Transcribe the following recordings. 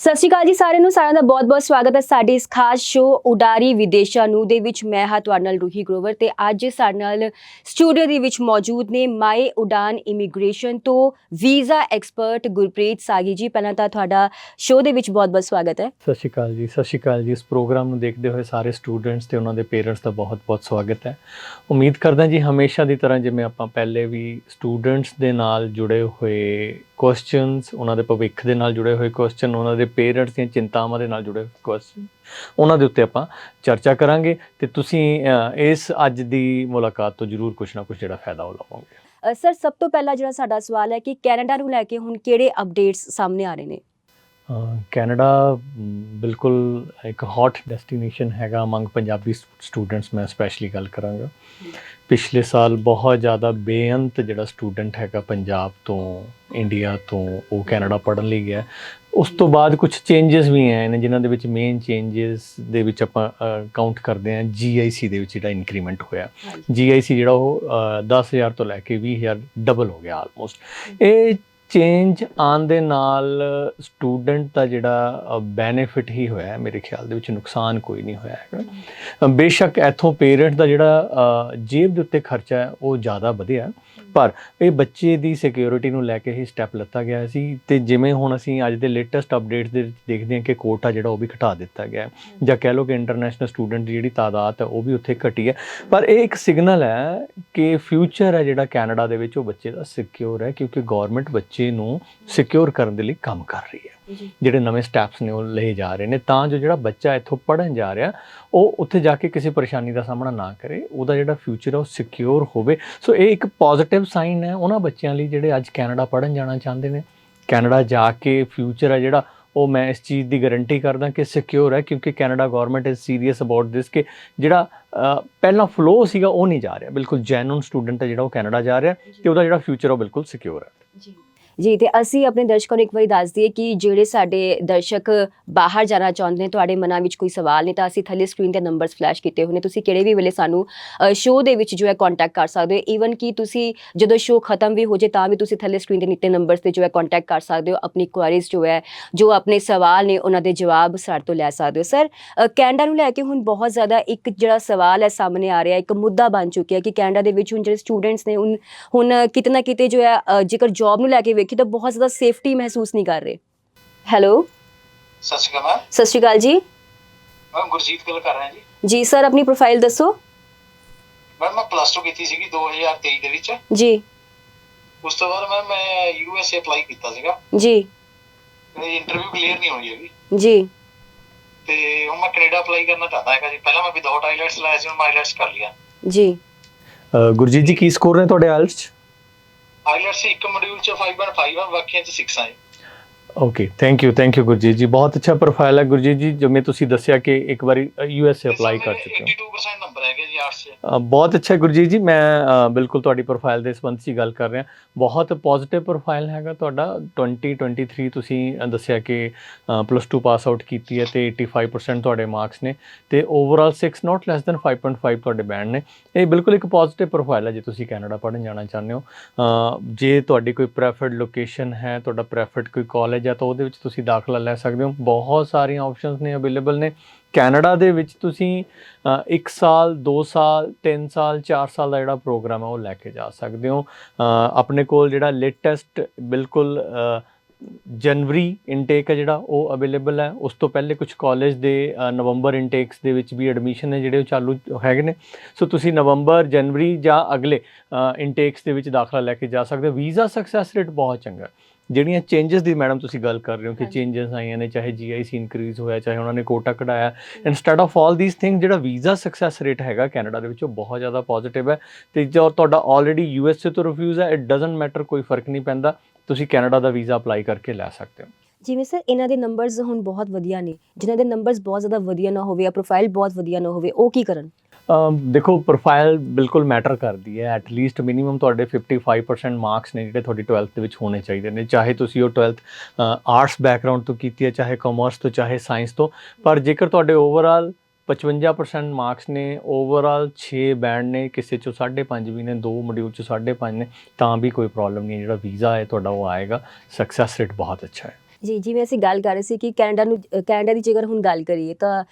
ਸਤਿ ਸ਼੍ਰੀ ਅਕਾਲ ਜੀ ਸਾਰਿਆਂ ਨੂੰ, ਸਾਰਿਆਂ ਦਾ ਬਹੁਤ-ਬਹੁਤ ਸਵਾਗਤ ਹੈ ਸਾਡੇ ਇਸ ਖਾਸ ਸ਼ੋਅ ਉਡਾਰੀ ਵਿਦੇਸ਼ਾਂ ਨੂੰ ਦੇ ਵਿੱਚ। ਮੈਂ ਹਾਂ ਤੁਹਾਡੇ ਨਾਲ ਰੂਹੀ ਗਰੋਵਰ ਤੇ ਅੱਜ ਸਾਡੇ ਨਾਲ ਸਟੂਡੀਓ ਦੇ ਵਿੱਚ ਮੌਜੂਦ ਨੇ ਮਾਈ ਉਡਾਨ ਇਮੀਗ੍ਰੇਸ਼ਨ ਤੋਂ ਵੀਜ਼ਾ ਐਕਸਪਰਟ ਗੁਰਪ੍ਰੀਤ ਸਾਗੀ ਜੀ। ਪਹਿਲਾਂ ਤਾਂ ਤੁਹਾਡਾ ਸ਼ੋਅ ਦੇ ਵਿੱਚ ਬਹੁਤ-ਬਹੁਤ ਸਵਾਗਤ ਹੈ। ਸਤਿ ਸ਼੍ਰੀ ਅਕਾਲ ਜੀ, ਸਤਿ ਸ਼੍ਰੀ ਅਕਾਲ ਜੀ। ਇਸ ਪ੍ਰੋਗਰਾਮ ਨੂੰ ਦੇਖਦੇ ਹੋਏ ਸਾਰੇ ਸਟੂਡੈਂਟਸ ਤੇ ਉਹਨਾਂ ਦੇ ਪੇਰੈਂਟਸ ਦਾ ਬਹੁਤ-ਬਹੁਤ ਸਵਾਗਤ ਹੈ। ਉਮੀਦ ਕਰਦਾ ਜੀ ਹਮੇਸ਼ਾ ਦੀ ਤਰ੍ਹਾਂ ਜਿਵੇਂ ਆਪਾਂ ਪਹਿਲੇ ਵੀ ਸਟੂਡੈਂਟਸ ਦੇ ਨਾਲ ਜੁੜੇ ਹੋਏ ਕੁਐਸਚਨਸ ਉਹਨਾਂ ਦੇ ਭਵਿੱਖ ਦੇ ਨਾਲ ਜੁੜੇ ਹੋਏ ਕੁਐਸਚਨ ਉਹਨਾਂ ਦੇ ਪੇਰੈਂਟਸ ਦੀਆਂ ਚਿੰਤਾਵਾਂ ਦੇ ਨਾਲ ਜੁੜੇ ਹੋਏ ਕੁਐਸਚਨ ਉਹਨਾਂ ਦੇ ਉੱਤੇ ਆਪਾਂ ਚਰਚਾ ਕਰਾਂਗੇ ਤੇ ਤੁਸੀਂ ਇਸ ਅੱਜ ਦੀ ਮੁਲਾਕਾਤ ਤੋਂ ਜ਼ਰੂਰ ਕੁਝ ਨਾ ਕੁਝ ਜਿਹੜਾ ਫਾਇਦਾ ਉਹ ਲਵੋਗੇ। ਸਰ, ਸਭ ਤੋਂ ਪਹਿਲਾਂ ਜਿਹੜਾ ਸਾਡਾ ਸਵਾਲ ਹੈ ਕਿ ਕੈਨੇਡਾ ਨੂੰ ਲੈ ਕੇ ਹੁਣ ਕਿਹੜੇ ਅਪਡੇਟਸ ਸਾਹਮਣੇ ਆ ਰਹੇ ਨੇ? ਕੈਨੇਡਾ ਬਿਲਕੁਲ ਇੱਕ ਹੌਟ ਡੈਸਟੀਨੇਸ਼ਨ ਹੈਗਾ ਅਮੰਗ ਪੰਜਾਬੀ ਸਟੂਡੈਂਟਸ ਮੈਂ ਸਪੈਸ਼ਲੀ ਗੱਲ ਕਰਾਂਗਾ। ਪਿਛਲੇ ਸਾਲ ਬਹੁਤ ਜ਼ਿਆਦਾ ਬੇਅੰਤ ਜਿਹੜਾ ਸਟੂਡੈਂਟ ਹੈਗਾ ਪੰਜਾਬ ਤੋਂ ਇੰਡੀਆ ਤੋਂ ਉਹ ਕੈਨੇਡਾ ਪੜ੍ਹਨ ਲਈ ਗਿਆ। ਉਸ ਤੋਂ ਬਾਅਦ ਕੁਝ ਚੇਂਜਸ ਵੀ ਆਏ ਨੇ ਜਿਨ੍ਹਾਂ ਦੇ ਵਿੱਚ ਮੇਨ ਚੇਂਜਸ ਦੇ ਵਿੱਚ ਆਪਾਂ ਕਾਊਂਟ ਕਰਦੇ ਹਾਂ। GIC ਦੇ ਵਿੱਚ ਜਿਹੜਾ ਇਨਕਰੀਮੈਂਟ ਹੋਇਆ। GIC ਜਿਹੜਾ ਉਹ ਅ, 10000 ਤੋਂ ਲੈ ਕੇ 20000 ਡਬਲ ਹੋ ਗਿਆ ਆਲਮੋਸਟ ਇਹ ਚੇਂਜ ਆਉਣ ਦੇ ਨਾਲ ਸਟੂਡੈਂਟ ਦਾ ਜਿਹੜਾ ਬੈਨੀਫਿਟ ਹੀ ਹੋਇਆ ਮੇਰੇ ਖਿਆਲ ਦੇ ਵਿੱਚ ਨੁਕਸਾਨ ਕੋਈ ਨਹੀਂ ਹੋਇਆ ਹੈਗਾ। ਬੇਸ਼ੱਕ ਇੱਥੋਂ ਪੇਰੈਂਟ ਦਾ ਜਿਹੜਾ ਜੇਬ ਦੇ ਉੱਤੇ ਖਰਚਾ ਹੈ ਉਹ ਜ਼ਿਆਦਾ ਵਧਿਆ ਪਰ ਇਹ ਬੱਚੇ ਦੀ ਸਿਕਿਉਰਿਟੀ ਨੂੰ ਲੈ ਕੇ ਹੀ ਸਟੈਪ ਲੱਤਾ ਗਿਆ ਸੀ ਤੇ ਜਿਵੇਂ ਹੁਣ ਅਸੀਂ ਅੱਜ ਦੇ ਲੇਟੈਸਟ ਅਪਡੇਟਸ ਦੇ ਵਿੱਚ ਦੇਖਦੇ ਹਾਂ ਕਿ ਕੋਟਾ ਜਿਹੜਾ ਉਹ ਵੀ ਘਟਾ ਦਿੱਤਾ ਗਿਆ ਜਾਂ ਕਹਿ ਲਓ ਕਿ ਇੰਟਰਨੈਸ਼ਨਲ ਸਟੂਡੈਂਟ ਦੀ ਜਿਹੜੀ ਤਾਦਾਦ ਹੈ ਉਹ ਵੀ ਉੱਥੇ ਘਟੀ ਹੈ। ਪਰ ਇਹ ਇੱਕ ਸਿਗਨਲ ਹੈ ਕਿ ਫਿਊਚਰ ਹੈ ਜਿਹੜਾ ਕੈਨੇਡਾ ਦੇ ਵਿੱਚ ਉਹ ਬੱਚੇ ਦਾ ਸਿਕਿਉਰ ਹੈ ਕਿਉਂਕਿ ਗਵਰਨਮੈਂਟ ਬੱਚੇ ਨੂੰ ਸਿਕਿਉਰ ਕਰਨ ਦੇ ਲਈ ਕੰਮ ਕਰ ਰਹੀ ਹੈ। ਜਿਹੜੇ ਨਵੇਂ ਸਟੈਪਸ ਨੇ ਉਹ ਲਏ ਜਾ ਰਹੇ ਨੇ ਤਾਂ ਜੋ ਜਿਹੜਾ ਬੱਚਾ ਇੱਥੋਂ ਪੜ੍ਹਨ ਜਾ ਰਿਹਾ ਉਹ ਉੱਥੇ ਜਾ ਕੇ ਕਿਸੇ ਪਰੇਸ਼ਾਨੀ ਦਾ ਸਾਹਮਣਾ ਨਾ ਕਰੇ ਉਹਦਾ ਜਿਹੜਾ ਫਿਊਚਰ ਹੈ ਉਹ ਸਿਕਿਉਰ ਹੋਵੇ। ਸੋ ਇਹ ਇੱਕ ਪੋਜ਼ਿਟਿਵ ਸਾਈਨ ਹੈ ਉਹਨਾਂ ਬੱਚਿਆਂ ਲਈ ਜਿਹੜੇ ਅੱਜ ਕੈਨੇਡਾ ਪੜ੍ਹਨ ਜਾਣਾ ਚਾਹੁੰਦੇ ਨੇ। ਕੈਨੇਡਾ ਜਾ ਕੇ ਫਿਊਚਰ ਹੈ ਜਿਹੜਾ ਉਹ ਮੈਂ ਇਸ ਚੀਜ਼ ਦੀ ਗਾਰੰਟੀ ਕਰਦਾ ਕਿ ਸਿਕਿਉਰ ਹੈ ਕਿਉਂਕਿ Canada government is serious about this ਕਿ ਜਿਹੜਾ ਪਹਿਲਾਂ ਫਲੋ ਸੀਗਾ ਉਹ ਨਹੀਂ ਜਾ ਰਿਹਾ। ਬਿਲਕੁਲ ਜੈਨੂਨ ਸਟੂਡੈਂਟ ਹੈ ਜਿਹੜਾ ਉਹ ਕੈਨੇਡਾ ਜਾ ਰਿਹਾ ਤੇ ਉਹਦਾ ਜਿਹੜਾ ਫਿਊਚਰ ਉਹ ਬਿਲਕੁਲ ਸਿਕਿਉਰ ਹੈ। ਜੀ। ਜੀ, ਤੇ ਅਸੀਂ ਆਪਣੇ ਦਰਸ਼ਕਾਂ ਨੂੰ ਇੱਕ ਵਾਰੀ ਦੱਸ ਦਈਏ ਕਿ ਜਿਹੜੇ ਸਾਡੇ ਦਰਸ਼ਕ ਬਾਹਰ ਜਾਣਾ ਚਾਹੁੰਦੇ ਨੇ, ਤੁਹਾਡੇ ਮਨਾਂ ਵਿੱਚ ਕੋਈ ਸਵਾਲ ਨੇ, ਤਾਂ ਅਸੀਂ ਥੱਲੇ ਸਕਰੀਨ ਤੇ ਨੰਬਰਸ ਫਲੈਸ਼ ਕੀਤੇ ਹੋਏ ਨੇ। ਤੁਸੀਂ ਕਿਹੜੇ ਵੀ ਵੇਲੇ ਸਾਨੂੰ ਸ਼ੋਅ ਦੇ ਵਿੱਚ ਜੋ ਹੈ ਕੰਟੈਕਟ ਕਰ ਸਕਦੇ ਹੋ। ਈਵਨ ਕਿ ਤੁਸੀਂ ਜਦੋਂ ਸ਼ੋਅ ਖਤਮ ਵੀ ਹੋ ਜੇ ਤਾਂ ਵੀ ਤੁਸੀਂ ਥੱਲੇ ਸਕਰੀਨ ਦੇ ਨੀਤੇ ਨੰਬਰਸ ਤੇ ਜੋ ਹੈ ਕੰਟੈਕਟ ਕਰ ਸਕਦੇ ਹੋ। ਆਪਣੀ ਕੁਐਰੀਜ਼ ਜੋ ਹੈ, ਜੋ ਆਪਣੇ ਸਵਾਲ ਨੇ, ਉਹਨਾਂ ਦੇ ਜਵਾਬ ਸਾਡੇ ਤੋਂ ਲੈ ਸਕਦੇ ਹੋ। ਸਰ ਕੈਨੇਡਾ ਨੂੰ ਲੈ ਕੇ ਹੁਣ ਬਹੁਤ ਜ਼ਿਆਦਾ ਇੱਕ ਜਿਹੜਾ ਸਵਾਲ ਹੈ ਸਾਹਮਣੇ ਆ ਰਿਹਾ, ਇੱਕ ਮੁੱਦਾ ਬਣ ਚੁੱਕਿਆ ਕਿ ਕੈਨੇਡਾ ਦੇ ਵਿੱਚ ਹੁਣ ਜਿਹੜੇ ਸਟੂਡੈਂਟਸ ਨੇ, ਹੁਣ ਹੁਣ ਕਿਤੇ ਨਾ ਕਿਤੇ ਜੋ ਹੈ ਜੇਕਰ ਜੌਬ ਨੂੰ ਲੈ ਕੇ ਵੇਖੀ ਤਾਂ ਬਹੁਤ ਜ਼ਿਆਦਾ ਸੇਫਟੀ ਮਹਿਸੂਸ ਨਹੀਂ ਕਰ ਰਹੇ। ਹੈਲੋ ਸਤਿ ਸ਼੍ਰੀ ਅਕਾਲ ਮੈਮ। ਸਤਿ ਸ਼੍ਰੀ ਅਕਾਲ ਜੀ। ਮੈਂ ਗੁਰਜੀਤ ਗੱਲ ਕਰ ਰਿਹਾ ਜੀ। ਜੀ ਸਰ ਆਪਣੀ ਪ੍ਰੋਫਾਈਲ ਦੱਸੋ। ਮੈਮ ਮੈਂ ਪਲੱਸ 2 ਕੀਤੀ ਸੀਗੀ 2023 ਦੇ ਵਿੱਚ। ਜੀ। ਉਸ ਤੋਂ ਬਾਅਦ ਮੈਂ ਮੈਂ ਯੂ ਐਸ ਏ ਅਪਲਾਈ ਕੀਤਾ ਸੀਗਾ। ਜੀ। ਮੇਰੀ ਇੰਟਰਵਿਊ ਕਲੀਅਰ ਨਹੀਂ ਹੋਈ ਹੈਗੀ। ਜੀ। ਤੇ ਹੁਣ ਮੈਂ ਕੈਨੇਡਾ ਅਪਲਾਈ ਕਰਨਾ ਚਾਹੁੰਦਾ ਹੈਗਾ ਜੀ। ਪਹਿਲਾਂ ਮੈਂ ਵਿਦਆਊਟ ਆਈਲੈਟਸ ਲਾਇਆ ਸੀ ਹੁਣ ਮੈਂ ਆਈਲੈਟਸ ਕਰ ਲਿਆ। ਜੀ। ਅ, ਗੁਰਜੀਤ ਜੀ ਕੀ ਸਕੋਰ ਨੇ ਤੁਹਾਡੇ ਆਇਲਸ 'ਚ? ਆਈਲੈਟਸ ਇੱਕ ਮੋਡਿਊਲ ਚ 5.5 ਆ ਬਾਕੀਆਂ ਚ 6 ਆ okay thank you thank you Gurjeet ji ਬਹੁਤ ਅੱਛਾ ਪ੍ਰੋਫਾਈਲ ਹੈ ਗੁਰਜੀਤ ਜੀ ਜਿਵੇਂ ਤੁਸੀਂ ਦੱਸਿਆ ਕਿ ਇੱਕ ਵਾਰੀ ਯੂ ਐਸ ਏ ਅਪਲਾਈ ਕਰ ਚੁੱਕੇ ਹੋ 82% ਨੰਬਰ ਹੈਗੇ ਜੀ ਆਰਟਸ ਬਹੁਤ ਅੱਛਾ ਗੁਰਜੀਤ ਜੀ ਮੈਂ ਬਿਲਕੁਲ ਤੁਹਾਡੀ ਪ੍ਰੋਫਾਈਲ ਦੇ ਸੰਬੰਧ 'ਚ ਗੱਲ ਕਰ ਰਿਹਾ ਬਹੁਤ ਪੋਜ਼ਿਟਿਵ ਪ੍ਰੋਫਾਈਲ ਹੈਗਾ ਤੁਹਾਡਾ 2023 ਤੁਸੀਂ ਦੱਸਿਆ ਕਿ ਪਲੱਸ 2 ਪਾਸ ਆਊਟ ਕੀਤੀ ਹੈ ਤੇ 85% ਤੁਹਾਡੇ ਮਾਰਕਸ ਨੇ ਤੇ ਓਵਰਆਲ 6 ਨਾਟ ਲੈਸ ਦੈਨ 5.5 ਤੁਹਾਡੇ ਬੈਂਡ ਨੇ ਇਹ ਬਿਲਕੁਲ ਇੱਕ ਪੋਜ਼ਿਟਿਵ ਪ੍ਰੋਫਾਈਲ ਹੈ ਜੇ ਤੁਸੀਂ ਕੈਨੇਡਾ ਪੜ੍ਹਨ ਜਾਣਾ ਚਾਹੁੰਦੇ ਹੋ ਜੇ ਤੁਹਾਡੀ ਕੋਈ ਪ੍ਰੈਫਰਡ ਲੋਕੇਸ਼ਨ ਹੈ ਤੁਹਾਡਾ ਪ੍ਰੈਫਰਡ ਕੋਈ ਕਾਲਜ ਹੈ ਤਾਂ ਉਹਦੇ ਵਿੱਚ ਤੁਸੀਂ ਦਾਖਲਾ ਲੈ ਸਕਦੇ ਹੋ। ਬਹੁਤ ਸਾਰੀਆਂ ਆਪਸ਼ਨਸ ਨੇ ਅਵੇਲੇਬਲ ਨੇ। ਕੈਨੇਡਾ ਦੇ ਵਿੱਚ ਤੁਸੀਂ 1 ਸਾਲ 2 ਸਾਲ 3 ਸਾਲ 4 ਸਾਲ ਦਾ ਜਿਹੜਾ ਪ੍ਰੋਗਰਾਮ ਹੈ ਉਹ ਲੈ ਕੇ ਜਾ ਸਕਦੇ ਹੋ। ਆਪਣੇ ਕੋਲ ਜਿਹੜਾ ਲੇਟੈਸਟ ਬਿਲਕੁਲ ਜਨਵਰੀ ਇਨਟੇਕ ਹੈ ਜਿਹੜਾ ਉਹ ਅਵੇਲੇਬਲ ਹੈ। ਉਸ ਤੋਂ ਪਹਿਲੇ ਕੁਝ ਕਾਲਜ ਦੇ ਨਵੰਬਰ ਇਨਟੇਕਸ ਦੇ ਵਿੱਚ ਵੀ ਐਡਮਿਸ਼ਨ ਨੇ ਜਿਹੜੇ ਉਹ ਚਾਲੂ ਹੈਗੇ ਨੇ। ਸੋ ਤੁਸੀਂ ਨਵੰਬਰ ਜਨਵਰੀ ਜਾਂ ਅਗਲੇ ਇਨਟੇਕਸ ਦੇ ਵਿੱਚ ਦਾਖਲਾ ਲੈ ਕੇ ਜਾ ਸਕਦੇ ਹੋ। ਵੀਜ਼ਾ ਸਕਸੈਸ ਰੇਟ ਬਹੁਤ ਚੰਗਾ ਹੈ। ਜਿਹੜੀਆਂ ਚੇਂਜਸ ਦੀ ਮੈਡਮ ਤੁਸੀਂ ਗੱਲ ਕਰ ਰਹੇ ਹੋ ਕਿ। ਚੇਂਜਸ ਆਈਆਂ ਨੇ ਚਾਹੇ ਜੀਆਈਸੀ ਇਨਕਰੀਜ਼ ਹੋਇਆ ਚਾਹੇ ਉਹਨਾਂ ਨੇ quota ਕਢਾਇਆ। Instead of all these thing ਜਿਹੜਾ ਵੀਜ਼ਾ ਸਕਸੈਸ ਰੇਟ ਹੈਗਾ ਕੈਨੇਡਾ ਦੇ ਵਿੱਚ ਉਹ ਬਹੁਤ ਜ਼ਿਆਦਾ ਪੋਜ਼ਿਟਿਵ ਹੈ। ਤੇ ਜੋ ਤੁਹਾਡਾ ਆਲਰੇਡੀ ਯੂਐਸਏ ਤੋਂ ਰਿਫਿਊਜ਼ ਹੈ ਇਟ ਡਸਨਟ ਮੈਟਰ ਕੋਈ ਫ਼ਰਕ ਨਹੀਂ ਪੈਂਦਾ। ਤੁਸੀਂ ਕੈਨੇਡਾ ਦਾ ਵੀਜ਼ਾ ਅਪਲਾਈ ਕਰਕੇ ਲੈ ਸਕਦੇ ਹੋ। ਜਿਵੇਂ ਸਰ ਇਹਨਾਂ ਦੇ ਨੰਬਰਸ ਹੁਣ ਬਹੁਤ ਵਧੀਆ ਨੇ। ਜਿਨ੍ਹਾਂ ਦੇ ਨੰਬਰਸ ਬਹੁਤ ਜ਼ਿਆਦਾ ਵਧੀਆ ਨਾ ਹੋਵੇ ਜਾਂ ਪ੍ਰੋਫਾਈਲ ਬਹੁਤ ਵਧੀਆ ਨਾ ਹੋਵੇ ਉਹ ਕੀ ਕਰਨ? ਦੇਖੋ ਪ੍ਰੋਫਾਈਲ ਬਿਲਕੁਲ ਮੈਟਰ ਕਰਦੀ ਹੈ। ਐਟ ਲੀਸਟ ਮਿਨੀਮਮ ਤੁਹਾਡੇ 55% ਮਾਰਕਸ ਨੇ ਜਿਹੜੇ ਤੁਹਾਡੀ 12th ਦੇ ਵਿੱਚ ਹੋਣੇ ਚਾਹੀਦੇ ਨੇ। ਚਾਹੇ ਤੁਸੀਂ ਉਹ 12th ਆਰਟਸ ਬੈਕਗ੍ਰਾਉਂਡ ਤੋਂ ਕੀਤੀ ਹੈ ਚਾਹੇ ਕਾਮਰਸ ਤੋਂ ਚਾਹੇ ਸਾਇੰਸ ਤੋਂ। ਪਰ ਜੇਕਰ ਤੁਹਾਡੇ ਓਵਰਆਲ 55% ਮਾਰਕਸ ਨੇ ਓਵਰਆਲ 6 ਬੈਂਡ ਨੇ ਕਿਸੇ ਚੋਂ 5.5 ਵੀ ਨੇ ਦੋ ਮੋਡਿਊਲ ਚੋਂ 5.5 ਨੇ ਤਾਂ ਵੀ ਕੋਈ ਪ੍ਰੋਬਲਮ ਨਹੀਂ ਜਿਹੜਾ ਵੀਜ਼ਾ ਹੈ ਤੁਹਾਡਾ ਉਹ ਆਏਗਾ ਸਕਸੈਸ ਰੇਟ ਬਹੁਤ ਅੱਛਾ ਹੈ। ਜੀ ਜਿਵੇਂ ਅਸੀਂ ਗੱਲ ਕਰ ਰਹੇ ਸੀ ਕਿ ਕੈਨੇਡਾ ਨੂੰ ਕੈਨੇਡਾ ਦੀ ਜੇਕਰ ਹੁਣ ਗੱਲ ਕਰੀਏ ਤਾਂ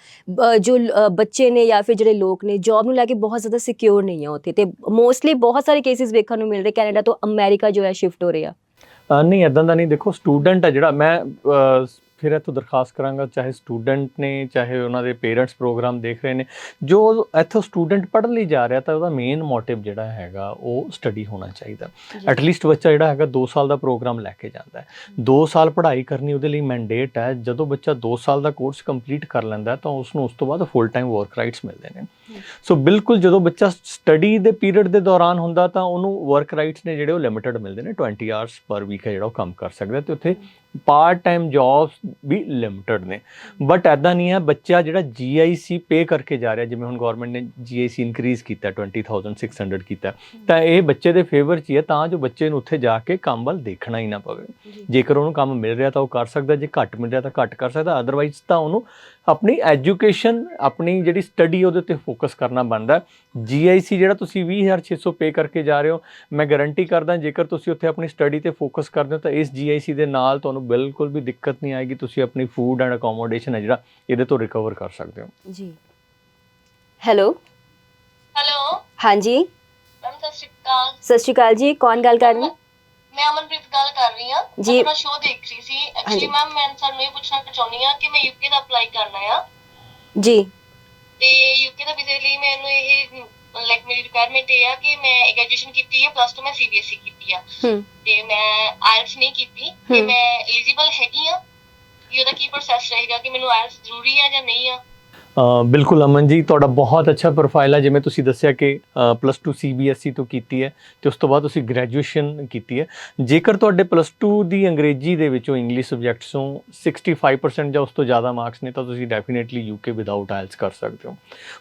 ਜੋ ਬੱਚੇ ਨੇ ਜਾਂ ਫਿਰ ਜਿਹੜੇ ਲੋਕ ਨੇ ਜੌਬ ਨੂੰ ਲੈ ਕੇ ਬਹੁਤ ਜ਼ਿਆਦਾ ਸਿਕਿਉਰ ਨਹੀਂ ਆ ਉੱਥੇ ਤੇ ਮੋਸਟਲੀ ਬਹੁਤ ਸਾਰੇ ਕੇਸਿਸ ਵੇਖਣ ਨੂੰ ਮਿਲ ਰਹੇ ਕੈਨੇਡਾ ਤੋਂ ਅਮਰੀਕਾ ਜੋ ਹੈ ਸ਼ਿਫਟ ਹੋ ਰਿਹਾ। ਨਹੀਂ ਇਦਾਂ ਦਾ ਨਹੀਂ ਦੇਖੋ ਸਟੂਡੈਂਟ ਹੈ ਜਿਹੜਾ ਮੈਂ ਫਿਰ ਇੱਥੋਂ ਦਰਖਾਸਤ ਕਰਾਂਗਾ ਚਾਹੇ ਸਟੂਡੈਂਟ ਨੇ ਚਾਹੇ ਉਹਨਾਂ ਦੇ ਪੇਰੈਂਟਸ ਪ੍ਰੋਗਰਾਮ ਦੇਖ ਰਹੇ ਨੇ। ਜੋ ਇੱਥੋਂ ਸਟੂਡੈਂਟ ਪੜ੍ਹਨ ਲਈ ਜਾ ਰਿਹਾ ਤਾਂ ਉਹਦਾ ਮੇਨ ਮੋਟਿਵ ਜਿਹੜਾ ਹੈਗਾ ਉਹ ਸਟੱਡੀ ਹੋਣਾ ਚਾਹੀਦਾ। ਐਟਲੀਸਟ ਬੱਚਾ ਜਿਹੜਾ ਹੈਗਾ 2 ਸਾਲ ਦਾ ਪ੍ਰੋਗਰਾਮ ਲੈ ਕੇ ਜਾਂਦਾ ਹੈ। 2 ਸਾਲ ਪੜ੍ਹਾਈ ਕਰਨੀ ਉਹਦੇ ਲਈ ਮੈਂਡੇਟ ਹੈ। ਜਦੋਂ ਬੱਚਾ 2 ਸਾਲ ਦਾ ਕੋਰਸ ਕੰਪਲੀਟ ਕਰ ਲੈਂਦਾ ਤਾਂ ਉਸ ਨੂੰ ਉਸ ਤੋਂ ਬਾਅਦ ਫੁੱਲ ਟਾਈਮ ਵਰਕ ਰਾਈਟਸ ਮਿਲਦੇ ਨੇ। ਸੋ ਬਿਲਕੁਲ ਜਦੋਂ ਬੱਚਾ ਸਟੱਡੀ ਦੇ ਪੀਰੀਅਡ ਦੇ ਦੌਰਾਨ ਹੁੰਦਾ ਤਾਂ ਉਹਨੂੰ ਵਰਕ ਰਾਈਟਸ ਨੇ ਜਿਹੜੇ ਉਹ ਲਿਮਿਟਡ ਮਿਲਦੇ ਨੇ 20 ਆਵਰਸ ਪਰ ਵੀਕ ਹੈ ਜਿਹੜਾ ਉਹ ਕੰਮ ਕਰ ਸਕਦਾ ਤੇ ਉੱਥੇ ਪਾਰਟ ਟਾਈਮ ਜੌਬਸ ਵੀ ਲਿਮਿਟਡ ਨੇ। ਬਟ ਐਦਾਂ ਨਹੀਂ ਹੈ ਬੱਚਾ ਜਿਹੜਾ GIC ਪੇ ਕਰਕੇ ਜਾ ਰਿਹਾ ਜਿਵੇਂ ਹੁਣ ਗਵਰਨਮੈਂਟ ਨੇ GIC ਇਨਕਰੀਜ਼ ਕੀਤਾ 20600 ਕੀਤਾ ਤਾਂ ਇਹ ਬੱਚੇ ਦੇ ਫੇਵਰ 'ਚ ਹੀ ਹੈ ਤਾਂ ਜੋ ਬੱਚੇ ਨੂੰ ਉੱਥੇ ਜਾ ਕੇ ਕੰਮ ਵੱਲ ਦੇਖਣਾ ਹੀ ਨਾ ਪਵੇ। ਜੇਕਰ ਉਹਨੂੰ ਕੰਮ ਮਿਲ ਰਿਹਾ ਤਾਂ ਉਹ ਕਰ ਸਕਦਾ ਜੇ ਘੱਟ ਮਿਲ ਰਿਹਾ ਤਾਂ ਘੱਟ ਕਰ ਸਕਦਾ ਅਦਰਵਾਈਜ਼ ਤਾਂ ਉਹਨੂੰ ਆਪਣੀ ਐਜੂਕੇਸ਼ਨ ਆਪਣੀ ਜਿਹੜੀ ਸਟੱਡੀ ਉਹਦੇ ਉੱਤੇ ਫੋਕਸ ਕਰਨਾ ਬਣਦਾ ਹੈ। GIC ਜਿਹੜਾ ਤੁਸੀਂ 20600 ਪੇ ਕਰਕੇ ਜਾ ਰਹੇ ਹੋ ਮੈਂ ਗਾਰੰਟੀ ਕਰਦਾ ਜੇਕਰ ਤੁਸੀਂ ਉੱਥੇ ਆਪਣੀ ਸਟੱਡੀ ਤੇ ਫੋਕਸ ਕਰਦੇ ਹੋ ਤਾਂ ਇਸ GIC ਦੇ ਨਾਲ ਤੁਹਾਨੂੰ ਬਿਲਕੁਲ ਵੀ ਦਿੱਕਤ ਨਹੀਂ ਆਏਗੀ। ਤੁਸੀਂ ਆਪਣੀ ਫੂਡ ਐਂਡ ਅਕੋਮੋਡੇਸ਼ਨ ਹੈ ਜਿਹੜਾ ਇਹਦੇ ਤੋਂ ਰਿਕਵਰ ਕਰ ਸਕਦੇ ਹੋ। ਜੀ। ਹੈਲੋ ਹੈਲੋ ਹਾਂਜੀ? ਮੈਮ ਸਤਿ ਸ਼੍ਰੀ ਅਕਾਲ। ਸਤਿ ਸ਼੍ਰੀ ਅਕਾਲ ਜੀ ਕੌਣ ਗੱਲ ਕਰ ਰਹੀ? ਮੈਂ ਅਮਨਪ੍ਰੀਤ ਗੱਲ ਕਰ ਰਹੀ ਹਾਂ। ਜੀ। ਆਪਣਾ ਸ਼ੋਅ ਦੇਖ ਰਹੀ ਸੀ। ਹਾਂਜੀ। ਐਕਚੁਅਲੀ ਮੈਮ ਮੈਂ ਤੁਹਾਨੂੰ ਇਹ ਪੁੱਛਣਾ ਚਾਹੁੰਦੀ ਹਾਂ ਕਿ ਮੈਂ ਯੂਕੇ ਦਾ ਅਪਲਾਈ ਕਰਨਾ ਆ। ਜੀ। ਤੇ ਯੂਕੇ ਦਾ ਵੀਜ਼ੇ ਲਈ ਮੈਨੂੰ ਇਹ ਲਾਈਕ ਮੇਰੀ ਰਿਕੁਆਇਰਮੈਂਟ ਇਹ ਆ ਕਿ ਮੈਂ ਗ੍ਰੈਜੂਏਸ਼ਨ ਕੀਤੀ ਹੈ ਪਲੱਸ 2 ਮੈਂ ਸੀਬੀਐਸਈ ਕੀਤੀ ਆ। ਹੂੰ। ਤੇ ਮੈਂ ਆਇਲਸ ਨਹੀਂ ਕੀਤੀ। ਤੇ ਹਮ। ਮੈਂ ਐਲੀਜੀਬਲ ਹੈਗੀ ਆ। ਕਿ ਉਹਦਾ ਕੀ ਪ੍ਰੋਸੈਸ ਰਹੇਗਾ ਕਿ ਮੈਨੂੰ ਆਇਲਸ ਜ਼ਰੂਰੀ ਹੈ ਜਾਂ ਨਹੀਂ ਆ? ਬਿਲਕੁਲ ਅਮਨ ਜੀ, ਤੁਹਾਡਾ ਬਹੁਤ ਅੱਛਾ ਪ੍ਰੋਫਾਈਲ ਹੈ ਜਿਵੇਂ ਤੁਸੀਂ ਦੱਸਿਆ ਕਿ ਪਲੱਸ 2 CBSE ਤੋਂ ਕੀਤੀ ਹੈ ਤੇ ਉਸ ਤੋਂ ਬਾਅਦ ਤੁਸੀਂ ਗ੍ਰੈਜੂਏਸ਼ਨ ਕੀਤੀ ਹੈ। ਜੇਕਰ ਤੁਹਾਡੇ ਪਲੱਸ 2 ਦੀ ਅੰਗਰੇਜ਼ੀ ਦੇ ਵਿੱਚੋਂ ਇੰਗਲਿਸ਼ ਸਬਜੈਕਟਸੋਂ 65% ਜਾਂ ਉਸ ਤੋਂ ਜ਼ਿਆਦਾ ਮਾਰਕਸ ਨੇ, ਤਾਂ ਤੁਸੀਂ ਡੈਫੀਨੇਟਲੀ UK ਵਿਦਆਊਟ ਆਇਲਸ ਕਰ ਸਕਦੇ ਹੋ।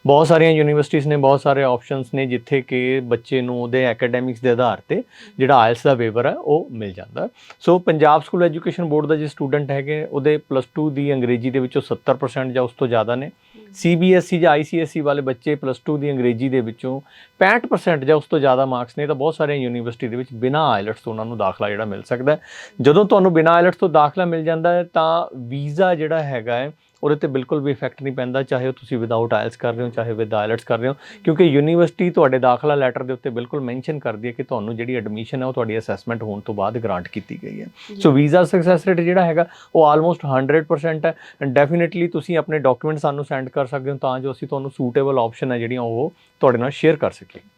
ਬਹੁਤ ਸਾਰੀਆਂ ਯੂਨੀਵਰਸਿਟੀਆਂ ਨੇ, ਬਹੁਤ ਸਾਰੇ ਆਪਸ਼ਨਸ ਨੇ, ਜਿੱਥੇ ਕਿ ਬੱਚੇ ਨੂੰ ਉਹਦੇ ਐਕੈਡੈਮਿਕਸ ਦੇ ਆਧਾਰ ਤੇ ਜਿਹੜਾ ਆਇਲਸ ਦਾ ਵੇਵਰ ਹੈ, ਉਹ ਮਿਲ ਜਾਂਦਾ so Punjab school education board ਦਾ ਜੇ ਸਟੂਡੈਂਟ ਹੈਗੇ, ਉਹਦੇ ਪਲੱਸ 2 ਦੀ ਅੰਗਰੇਜ਼ੀ ਦੇ ਵਿੱਚੋਂ 70% ਜਾਂ ਉਸ ਤੋਂ ਜ਼ਿਆਦਾ ਨੇ। CBSE E ਜਾਂ ICSE ਵਾਲੇ ਬੱਚੇ ਪਲੱਸ 2 ਦੀ ਅੰਗਰੇਜ਼ੀ ਦੇ ਵਿੱਚੋਂ 65% ਜਾਂ ਉਸ ਤੋਂ ਜ਼ਿਆਦਾ ਮਾਰਕਸ ਨੇ ਤਾਂ ਬਹੁਤ ਸਾਰੀਆਂ ਯੂਨੀਵਰਸਿਟੀ ਦੇ ਵਿੱਚ ਬਿਨਾਂ ਆਇਲਟਸ ਤੋਂ ਉਹਨਾਂ ਨੂੰ ਦਾਖਲਾ ਜਿਹੜਾ ਮਿਲ ਸਕਦਾ ਜਦੋਂ ਤੁਹਾਨੂੰ ਬਿਨਾਂ ਆਇਲਟਸ ਤੋਂ ਦਾਖਲਾ ਮਿਲ ਜਾਂਦਾ ਹੈ ਤਾਂ ਵੀਜ਼ਾ ਜਿਹੜਾ ਹੈਗਾ ਹੈ ਉਹਦੇ ਤੇ ਬਿਲਕੁਲ ਵੀ ਇਫੈਕਟ ਨਹੀਂ ਪੈਂਦਾ ਚਾਹੇ ਉਹ ਤੁਸੀਂ ਵਿਦਆਊਟ ਆਇਲਟਸ ਕਰ ਰਹੇ ਹੋ ਚਾਹੇ ਵਿਦ ਆਇਲਟਸ ਕਰ ਰਹੇ ਹੋ ਕਿਉਂਕਿ ਯੂਨੀਵਰਸਿਟੀ ਤੁਹਾਡੇ ਦਾਖਲਾ ਲੈਟਰ ਦੇ ਉੱਤੇ ਬਿਲਕੁਲ ਮੈਂਸ਼ਨ ਕਰਦੀ ਹੈ ਕਿ ਤੁਹਾਨੂੰ ਜਿਹੜੀ ਐਡਮਿਸ਼ਨ ਹੈ ਉਹ ਤੁਹਾਡੀ ਅਸੈਸਮੈਂਟ ਹੋਣ ਤੋਂ ਬਾਅਦ ਗ੍ਰਾਂਟ ਕੀਤੀ ਗਈ ਹੈ। ਸੋ ਵੀਜ਼ਾ ਸਕਸੈਸ ਰੇਟ ਜਿਹੜਾ ਹੈਗਾ ਉਹ ਆਲਮੋਸਟ 100% ਹੈ ਐਂਡ ਡੈਫੀਨਿਟਲੀ ਤੁਸੀਂ ਆਪਣੇ ਡਾਕੂਮੈਂਟ ਸਾਨੂੰ ਸੈਂਡ ਕਰ ਸਕਦੇ ਹੋ ਤਾਂ ਜੋ ਅਸੀਂ ਤੁਹਾਨੂੰ ਸੂਟੇਬਲ ਆਪਸ਼ਨ ਹੈ ਜਿਹੜੀਆਂ ਉਹ ਤੁਹਾਡੇ ਨਾਲ ਸ਼ੇਅਰ ਕਰ ਸਕੀਏ।